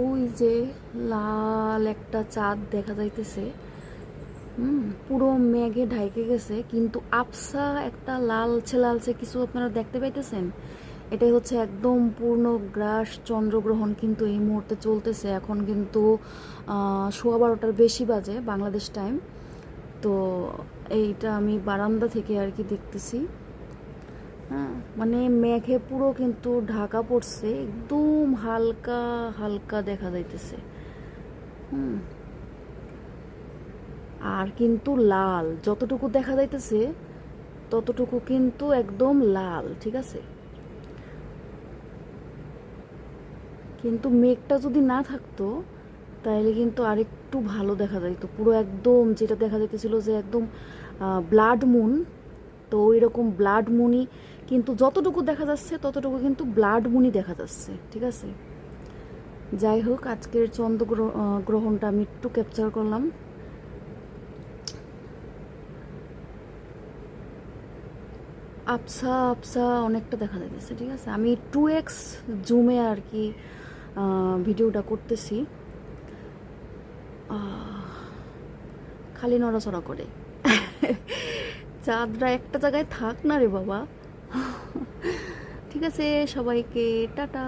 ওই যে লাল একটা চাঁদ দেখা যাইতেছে। হুম, পুরো মেঘে ঢাইকে গেছে, কিন্তু আবসা একটা লালচে লালছে কিছু আপনারা দেখতে পাইতেছেন? এটাই হচ্ছে একদম পূর্ণ গ্রাস চন্দ্রগ্রহণ কিন্তু এই মুহূর্তে চলতেছে। এখন কিন্তু সোয়া বারোটার বেশি বাজে বাংলাদেশ টাইম তো এইটা আমি বারান্দা থেকে আর কি দেখতেছি। হ্যাঁ। মানে মেঘে পুরো কিন্তু ঢাকা পড়ছে, একদম হালকা হালকা দেখা যাইতেছে। আর কিন্তু লাল, যতটুকু দেখা যাইতেছে, ততটুকু কিন্তু একদম লাল, ঠিক আছে? কিন্তু মেঘটা যদি না থাকতো তাহলে কিন্তু আরেকটু ভালো দেখা যাইতো। পুরো একদম যেটা দেখা যাইতেছিল যে একদম ব্লাড মুন, তো ওই রকম ব্লাড মুনি কিন্তু যতটুকু দেখা যাচ্ছে, ততটুকু কিন্তু ব্লাড মুনি দেখা যাচ্ছে, ঠিক আছে? যাই হোক, আজকের চন্দ্র গ্রহ- গ্রহণটা আমি একটু ক্যাপচার করলাম। আপসা আপসা অনেকটা দেখা যাইতেছে, ঠিক আছে? আমি টু এক্স জুমে আর কি ভিডিওটা করতেছি। খালি নড়াচড়া করে। চাঁদরা একটা জায়গায় থাক না রে বাবা। ঠিক আছে সবাইকে টাটা।